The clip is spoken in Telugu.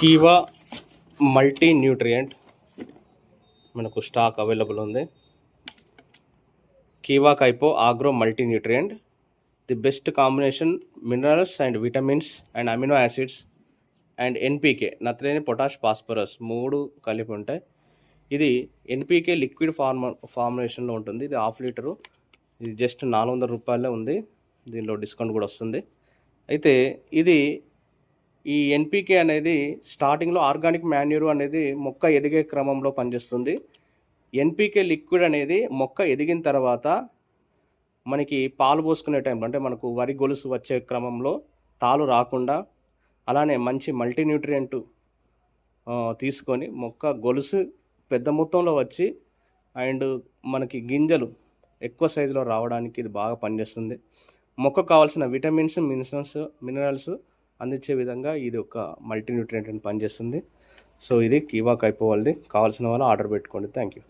కీవా మల్టీ న్యూట్రియంట్ మనకు స్టాక్ అవైలబుల్ ఉంది. కీవా కైపో agro multi nutrient the best combination minerals and vitamins and amino acids and NPK నత్రేని potash phosphorus మూడు కలిపి ఉంటాయి. ఇది ఎన్పీకే లిక్విడ్ ఫార్మ ఫార్ములేషన్లో ఉంటుంది. ఇది హాఫ్ లీటరు. ఇది జస్ట్ నాలుగు వందల రూపాయలే ఉంది. దీనిలో డిస్కౌంట్ కూడా వస్తుంది. అయితే ఇది ఈ ఎన్పికే అనేది స్టార్టింగ్లో ఆర్గానిక్ మాన్యూర్ అనేది మొక్క ఎదిగే క్రమంలో పనిచేస్తుంది. ఎన్పికే లిక్విడ్ అనేది మొక్క ఎదిగిన తర్వాత మనకి పాలు పోసుకునే టైంలో అంటే మనకు వరి గొలుసు వచ్చే క్రమంలో తాలు రాకుండా అలానే మంచి మల్టీన్యూట్రియంట్ తీసుకొని మొక్క గొలుసు పెద్ద మొత్తంలో వచ్చి అండ్ మనకి గింజలు ఎక్కువ సైజులో రావడానికి ఇది బాగా పనిచేస్తుంది. మొక్క కావాల్సిన విటమిన్స్ మినరల్స్ మినరల్స్ అందించే విధంగా ఇది ఒక మల్టీన్యూట్రియంట్ అని పనిచేస్తుంది. సో ఇది కీవా కైపో వాళ్ళది. కావాల్సిన వాళ్ళు ఆర్డర్ పెట్టుకోండి. Thank you